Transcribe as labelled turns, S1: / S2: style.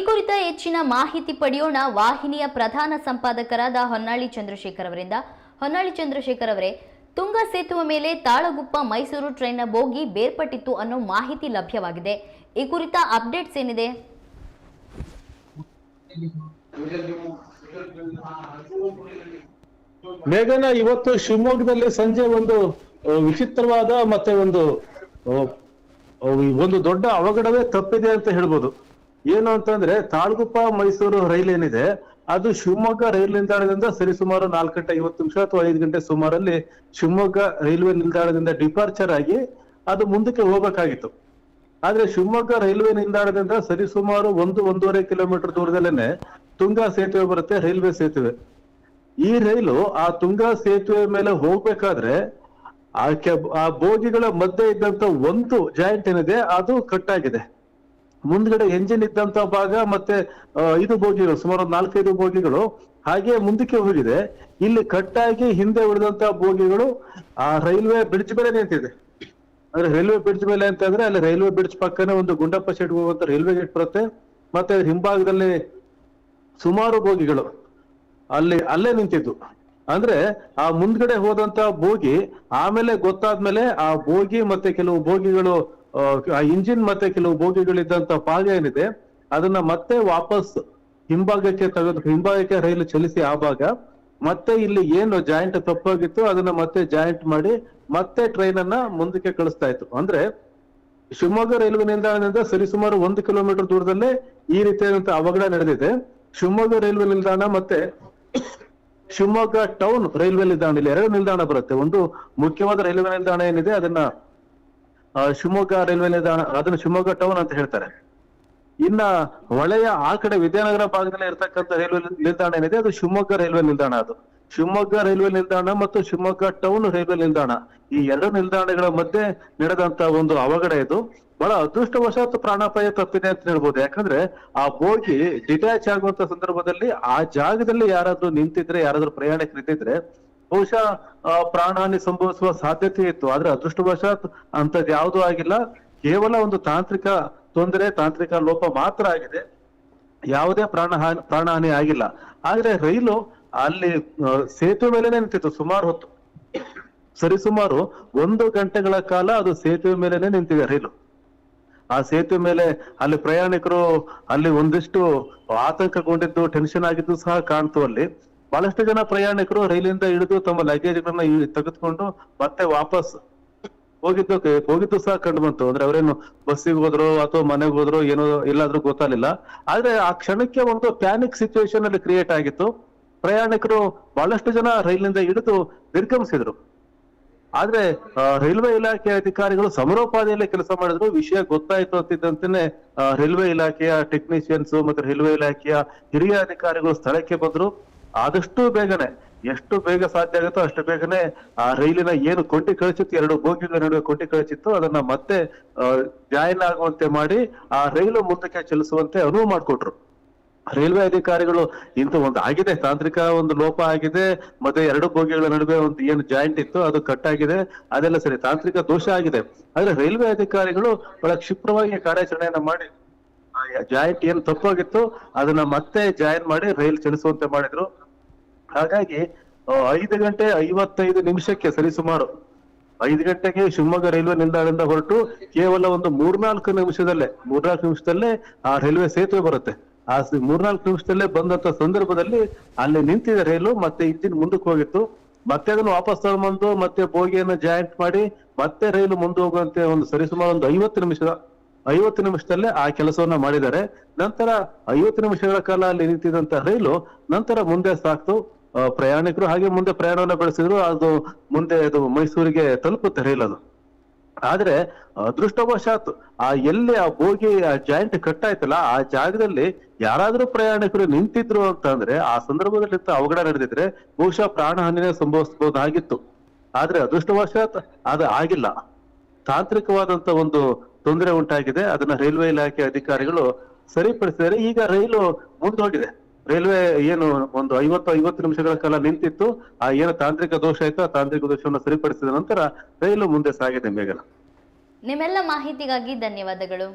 S1: ಈ ಕುರಿತ ಹೆಚ್ಚಿನ ಮಾಹಿತಿ ಪಡೆಯೋಣ ವಾಹಿನಿಯ ಪ್ರಧಾನ ಸಂಪಾದಕರಾದ ಹೊನ್ನಾಳಿ ಚಂದ್ರಶೇಖರ್ ಅವರಿಂದ. ಹೊನ್ನಾಳಿ ಚಂದ್ರಶೇಖರ್ ಅವರೇ, ತುಂಗ ಸೇತುವೆ ಮೇಲೆ ತಾಳಗುಪ್ಪ ಮೈಸೂರು ಟ್ರೈನ್ನ ಬೋಗಿ ಬೇರ್ಪಟ್ಟಿತ್ತು ಅನ್ನೋ ಮಾಹಿತಿ ಲಭ್ಯವಾಗಿದೆ. ಈ ಕುರಿತ ಅಪ್ಡೇಟ್ಸ್ ಏನಿದೆ?
S2: ಮೇಘನ, ಇವತ್ತು ಶಿವಮೊಗ್ಗದಲ್ಲಿ ಸಂಜೆ ಒಂದು ವಿಚಿತ್ರವಾದ ಮತ್ತೆ ಒಂದು ಒಂದು ದೊಡ್ಡ ಅವಘಡವೇ ತಪ್ಪಿದೆ ಅಂತ ಹೇಳ್ಬೋದು. ಏನು ಅಂತಂದ್ರೆ ತಾಳ್ಗುಪ್ಪ ಮೈಸೂರು ರೈಲ್ ಏನಿದೆ, ಅದು ಶಿವಮೊಗ್ಗ ರೈಲ್ ನಿಲ್ದಾಣದಿಂದ ಸರಿಸುಮಾರು ನಾಲ್ಕು ಗಂಟೆ ಐವತ್ತು ನಿಮಿಷ ಅಥವಾ ಐದು ಗಂಟೆ ಸುಮಾರಲ್ಲಿ ಶಿವಮೊಗ್ಗ ರೈಲ್ವೆ ನಿಲ್ದಾಣದಿಂದ ಡಿಪಾರ್ಚರ್ ಆಗಿ ಅದು ಮುಂದಕ್ಕೆ ಹೋಗ್ಬೇಕಾಗಿತ್ತು. ಆದ್ರೆ ಶಿವಮೊಗ್ಗ ರೈಲ್ವೆ ನಿಲ್ದಾಣದಿಂದ ಸರಿಸುಮಾರು ಒಂದು, ಒಂದೂವರೆ ಕಿಲೋಮೀಟರ್ ದೂರದಲ್ಲೇನೆ ತುಂಗಾ ಸೇತುವೆ ಬರುತ್ತೆ, ರೈಲ್ವೆ ಸೇತುವೆ. ಈ ರೈಲು ಆ ತುಂಗಾ ಸೇತುವೆ ಮೇಲೆ ಹೋಗ್ಬೇಕಾದ್ರೆ ಆ ಬೋಗಿಗಳ ಮಧ್ಯೆ ಇದ್ದಂತ ಒಂದು ಜಾಯಿಂಟ್ ಏನಿದೆ, ಅದು ಕಟ್ ಆಗಿದೆ. ಮುಂದ್ಗಡೆ ಎಂಜಿನ್ ಇದ್ದಂತ ಭಾಗ ಮತ್ತೆ ಇದು ಬೋಗಿಗಳು, ಸುಮಾರು ನಾಲ್ಕೈದು ಬೋಗಿಗಳು. ಹಾಗೆ ಮುಂದಕ್ಕೆ ಹೋಗಿದೆ. ಇಲ್ಲಿ ಕಟ್ಟಾಗಿ ಹಿಂದೆ ಉಳಿದಂತ ಬೋಗಿಗಳು, ಆ, ರೈಲ್ವೆ ಬ್ರಿಡ್ಜ್ ಮೇಲೆ ನಿಂತಿದೆ. ಅಂದ್ರೆ ರೈಲ್ವೆ ಬ್ರಿಡ್ಜ್ ಮೇಲೆ ಅಂತಂದ್ರೆ ಅಲ್ಲಿ ರೈಲ್ವೆ ಬ್ರಿಡ್ಜ್ ಪಕ್ಕನೆ ಒಂದು ಗುಂಡಪ್ಪ ಶೆಡ್ ಹೋಗುವಂತ ರೈಲ್ವೆ ಗೇಟ್ ಬರುತ್ತೆ. ಮತ್ತೆ ಹಿಂಭಾಗದಲ್ಲಿ ಸುಮಾರು ಬೋಗಿಗಳು ಅಲ್ಲಿ, ಅಲ್ಲೇ ನಿಂತಿದ್ದು. ಅಂದ್ರೆ ಆ ಮುಂದ್ಗಡೆ ಹೋದಂತ ಬೋಗಿ ಆಮೇಲೆ ಗೊತ್ತಾದ್ಮೇಲೆ ಆ ಬೋಗಿ ಮತ್ತೆ ಕೆಲವು ಬೋಗಿಗಳು ಆ, ಇಂಜಿನ್ ಮತ್ತೆ ಕೆಲವು ಬೋಗಿಗಳಿದ್ದಂತ ಭಾಗ ಏನಿದೆ ಅದನ್ನ ಮತ್ತೆ ವಾಪಸ್ ಹಿಂಭಾಗಕ್ಕೆ ತೆಗೆದು ಹಿಂಭಾಗಕ್ಕೆ ರೈಲು ಚಲಿಸಿ ಆ ಭಾಗ ಮತ್ತೆ ಇಲ್ಲಿ ಏನು ಜಾಯಿಂಟ್ ತಪ್ಪಾಗಿತ್ತು ಅದನ್ನ ಮತ್ತೆ ಜಾಯಿಂಟ್ ಮಾಡಿ ಮತ್ತೆ ಟ್ರೈನ್ ಅನ್ನ ಮುಂದಕ್ಕೆ ಕಳಿಸ್ತಾ ಇತ್ತು. ಅಂದ್ರೆ ಶಿವಮೊಗ್ಗ ರೈಲ್ವೆ ನಿಲ್ದಾಣದಿಂದ ಸರಿಸುಮಾರು ಒಂದು ಕಿಲೋಮೀಟರ್ ದೂರದಲ್ಲೇ ಈ ರೀತಿಯಾದಂತಹ ಅವಘಡ ನಡೆದಿದೆ. ಶಿವಮೊಗ್ಗ ರೈಲ್ವೆ ನಿಲ್ದಾಣ ಮತ್ತೆ ಶಿವಮೊಗ್ಗ ಟೌನ್ ರೈಲ್ವೆ ನಿಲ್ದಾಣ ಇಲ್ಲಿ ಎರಡು ನಿಲ್ದಾಣ ಬರುತ್ತೆ. ಒಂದು ಮುಖ್ಯವಾದ ರೈಲ್ವೆ ನಿಲ್ದಾಣ ಏನಿದೆ ಅದನ್ನ ಶಿವಮೊಗ್ಗ ರೈಲ್ವೆ ನಿಲ್ದಾಣ ಅದನ್ನ ಶಿವಮೊಗ್ಗ ಟೌನ್ ಅಂತ ಹೇಳ್ತಾರೆ. ಇನ್ನ ಹೊಳೆಯ ಆ ಕಡೆ ವಿದ್ಯಾನಗರ ಭಾಗದಲ್ಲಿ ಇರತಕ್ಕಂತ ರೈಲ್ವೆ ನಿಲ್ದಾಣ ಏನಿದೆ, ಅದು ಶಿವಮೊಗ್ಗ ರೈಲ್ವೆ ನಿಲ್ದಾಣ ಅದು. ಶಿವಮೊಗ್ಗ ರೈಲ್ವೆ ನಿಲ್ದಾಣ ಮತ್ತು ಶಿವಮೊಗ್ಗ ಟೌನ್ ರೈಲ್ವೆ ನಿಲ್ದಾಣ. ಈ ಎರಡು ನಿಲ್ದಾಣಗಳ ಮಧ್ಯೆ ನಡೆದಂತ ಒಂದು ಅವಘಡ ಇದು. ಬಹಳ ಅದೃಷ್ಟವಶಾತ್ ಪ್ರಾಣಾಪಾಯ ತಪ್ಪಿದೆ ಅಂತ ಹೇಳ್ಬೋದು. ಯಾಕಂದ್ರೆ ಆ ಬೋಗಿ ಡಿಟ್ಯಾಚ್ ಆಗುವಂತ ಸಂದರ್ಭದಲ್ಲಿ ಆ ಜಾಗದಲ್ಲಿ ಯಾರಾದ್ರೂ ನಿಂತಿದ್ರೆ, ಯಾರಾದ್ರೂ ಇದ್ದಿದ್ರೆ ಬಹುಶಃ ಪ್ರಾಣಹಾನಿ ಸಂಭವಿಸುವ ಸಾಧ್ಯತೆ ಇತ್ತು. ಆದ್ರೆ ಅದೃಷ್ಟವಶಾತ್ ಅಂತದ್ ಯಾವುದೂ ಆಗಿಲ್ಲ. ಕೇವಲ ಒಂದು ತಾಂತ್ರಿಕ ತೊಂದರೆ, ತಾಂತ್ರಿಕ ಲೋಪ ಮಾತ್ರ ಆಗಿದೆ. ಯಾವುದೇ ಪ್ರಾಣಹಾನಿ ಪ್ರಾಣಹಾನಿ ಆಗಿಲ್ಲ. ಆದ್ರೆ ರೈಲು ಅಲ್ಲಿ ಸೇತುವೆ ಮೇಲೆನೆ ನಿಂತಿತ್ತು, ಸುಮಾರು ಹೊತ್ತು. ಸರಿಸುಮಾರು ಒಂದು ಗಂಟೆಗಳ ಕಾಲ ಅದು ಸೇತುವೆ ಮೇಲೆನೆ ನಿಂತಿದೆ ರೈಲು. ಆ ಸೇತುವೆ ಮೇಲೆ ಅಲ್ಲಿ ಪ್ರಯಾಣಿಕರು ಅಲ್ಲಿ ಒಂದಿಷ್ಟು ಆತಂಕಗೊಂಡಿದ್ದು, ಟೆನ್ಷನ್ ಆಗಿದ್ದು ಸಹ ಕಾಣ್ತು ಅಲ್ಲಿ. ಬಹಳಷ್ಟು ಜನ ಪ್ರಯಾಣಿಕರು ರೈಲಿಂದ ಇಳಿದು ತಮ್ಮ ಲಗೇಜ್ ಗಳನ್ನ ತೆಗೆದುಕೊಂಡು ಮತ್ತೆ ವಾಪಸ್ ಹೋಗಿದ್ದು ಹೋಗಿದ್ದು ಸಹ ಕಂಡು ಬಂತು. ಅಂದ್ರೆ ಅವರೇನು ಬಸ್ಸಿಗೆ ಹೋದ್ರು ಅಥವಾ ಮನೆಗೆ ಹೋದ್ರು ಏನೋ ಎಲ್ಲಾದ್ರೂ ಗೊತ್ತಾಗಲಿಲ್ಲ. ಆದ್ರೆ ಆ ಕ್ಷಣಕ್ಕೆ ಒಂದು ಪ್ಯಾನಿಕ್ ಸಿಚುವೇಶನ್ ಅಲ್ಲಿ ಕ್ರಿಯೇಟ್ ಆಗಿತ್ತು. ಪ್ರಯಾಣಿಕರು ಬಹಳಷ್ಟು ಜನ ರೈಲಿನಿಂದ ಇಳಿದು ನಿರ್ಗಮಿಸಿದ್ರು. ಆದ್ರೆ ರೈಲ್ವೆ ಇಲಾಖೆ ಅಧಿಕಾರಿಗಳು ಸಮರೋಪಾದಿಯಲ್ಲಿ ಕೆಲಸ ಮಾಡಿದ್ರು. ವಿಷಯ ಗೊತ್ತಾಯ್ತು ಅಂತಿದ್ದಂತೆನೆ ರೈಲ್ವೆ ಇಲಾಖೆಯ ಟೆಕ್ನಿಷಿಯನ್ಸ್ ಮತ್ತೆ ರೈಲ್ವೆ ಇಲಾಖೆಯ ಹಿರಿಯ ಅಧಿಕಾರಿಗಳು ಸ್ಥಳಕ್ಕೆ ಬಂದ್ರು. ಆದಷ್ಟು ಬೇಗನೆ, ಎಷ್ಟು ಬೇಗ ಸಾಧ್ಯ ಆಗುತ್ತೋ ಅಷ್ಟು ಬೇಗನೆ ಆ ರೈಲಿನ ಏನು ಕೊಂಡಿ ಕಳಿಸಿತ್ತು, ಎರಡು ಬೋಗಿಗಳ ನಡುವೆ ಕೊಂಡಿ ಕಳಿಸಿತ್ತು ಅದನ್ನ ಮತ್ತೆ ಜಾಯಿನ್ ಆಗುವಂತೆ ಮಾಡಿ ಆ ರೈಲು ಮುಂದಕ್ಕೆ ಚಲಿಸುವಂತೆ ಅನುವು ಮಾಡಿಕೊಟ್ರು. ರೈಲ್ವೆ ಅಧಿಕಾರಿಗಳು, ಇಂತ ಒಂದು ಆಗಿದೆ, ತಾಂತ್ರಿಕ ಒಂದು ಲೋಪ ಆಗಿದೆ, ಮತ್ತೆ ಎರಡು ಬೋಗಿಗಳ ನಡುವೆ ಒಂದು ಏನು ಜಾಯಿಂಟ್ ಇತ್ತು, ಅದು ಕಟ್ ಆಗಿದೆ, ಅದೆಲ್ಲ ಸರಿ, ತಾಂತ್ರಿಕ ದೋಷ ಆಗಿದೆ. ಆದ್ರೆ ರೈಲ್ವೆ ಅಧಿಕಾರಿಗಳು ಬಹಳ ಕ್ಷಿಪ್ರವಾಗಿ ಕಾರ್ಯಾಚರಣೆಯನ್ನ ಮಾಡಿ ಜಾಯಿಂಟ್ ಏನ್ ತಪ್ಪಾಗಿತ್ತು, ಅದನ್ನ ಮತ್ತೆ ಜಾಯಿನ್ ಮಾಡಿ ರೈಲ್ ಚಲಿಸುವಂತೆ ಮಾಡಿದ್ರು. ಹಾಗಾಗಿ ಐದು ಗಂಟೆ ಐವತ್ತೈದು ನಿಮಿಷಕ್ಕೆ ಸರಿಸುಮಾರು, ಐದು ಗಂಟೆಗೆ ಶಿವಮೊಗ್ಗ ರೈಲ್ವೆ ನಿಲ್ದಾಣದಿಂದ ಹೊರಟು ಕೇವಲ ಒಂದು ಮೂರ್ನಾಲ್ಕು ನಿಮಿಷದಲ್ಲೇ ಮೂರ್ನಾಲ್ಕು ನಿಮಿಷದಲ್ಲೇ ಆ ರೈಲ್ವೆ ಸೇತುವೆ ಬರುತ್ತೆ. ಆ ಮೂರ್ನಾಲ್ಕು ನಿಮಿಷದಲ್ಲೇ ಬಂದಂತ ಸಂದರ್ಭದಲ್ಲಿ ಅಲ್ಲಿ ನಿಂತಿದೆ ರೈಲು ಮತ್ತೆ ಇಂಜಿನ್ ಮುಂದಕ್ಕೆ ಹೋಗಿತ್ತು. ಮತ್ತೆ ಅದನ್ನು ವಾಪಸ್ ತಗೊಂಡ್ಬಂದು ಮತ್ತೆ ಬೋಗಿಯನ್ನು ಜಾಯಿಂಟ್ ಮಾಡಿ ಮತ್ತೆ ರೈಲು ಮುಂದೆ ಹೋಗುವಂತೆ ಒಂದು ಸರಿಸುಮಾರು ಒಂದು ಐವತ್ತು ನಿಮಿಷದ ಐವತ್ತು ನಿಮಿಷದಲ್ಲೇ ಆ ಕೆಲಸವನ್ನ ಮಾಡಿದ್ದಾರೆ. ನಂತರ ಐವತ್ತು ನಿಮಿಷಗಳ ಕಾಲ ಅಲ್ಲಿ ನಿಂತಿದ್ದಂತ ರೈಲು ನಂತರ ಮುಂದೆ ಸಾಕ್ತು. ಪ್ರಯಾಣಿಕರು ಹಾಗೆ ಮುಂದೆ ಪ್ರಯಾಣವನ್ನ ಬೆಳೆಸಿದ್ರು. ಅದು ಮುಂದೆ ಅದು ಮೈಸೂರಿಗೆ ತಲುಪುತ್ತೆ ರೈಲ್ ಅದು. ಆದ್ರೆ ಅದೃಷ್ಟವಶಾತ್ ಆ, ಎಲ್ಲಿ ಆ ಬೋಗಿ ಆ ಜಾಯಿಂಟ್ ಕಟ್ ಆಯ್ತಲ್ಲ ಆ ಜಾಗದಲ್ಲಿ ಯಾರಾದ್ರೂ ಪ್ರಯಾಣಿಕರು ನಿಂತಿದ್ರು ಅಂತ ಅಂದ್ರೆ ಆ ಸಂದರ್ಭದಲ್ಲಿ ಅವಘಡ ನಡೆದಿದ್ರೆ ಬಹುಶಃ ಪ್ರಾಣಹಾನಿನೇ ಸಂಭವಿಸಬಹುದಾಗಿತ್ತು. ಆದ್ರೆ ಅದೃಷ್ಟವಶಾತ್ ಅದು ಆಗಿಲ್ಲ. ತಾಂತ್ರಿಕವಾದಂತ ಒಂದು ತೊಂದರೆ ಉಂಟಾಗಿದೆ. ಅದನ್ನ ರೈಲ್ವೆ ಇಲಾಖೆ ಅಧಿಕಾರಿಗಳು ಸರಿಪಡಿಸಿದರೆ ಈಗ ರೈಲು ಮುಂದೋಗಿದೆ. ರೈಲ್ವೆ ಏನು ಒಂದು ಐವತ್ತು ಐವತ್ತು ನಿಮಿಷಗಳ ಕಾಲ ನಿಂತಿತ್ತು. ಆ ಏನು ತಾಂತ್ರಿಕ ದೋಷ ಆಯ್ತು ಆ ತಾಂತ್ರಿಕ ದೋಷವನ್ನು ಸರಿಪಡಿಸಿದ ನಂತರ ರೈಲು ಮುಂದೆ ಸಾಗಿದೆ ಮೇಘನ
S1: ನಿಮ್ಮೆಲ್ಲ ಮಾಹಿತಿಗಾಗಿ ಧನ್ಯವಾದಗಳು.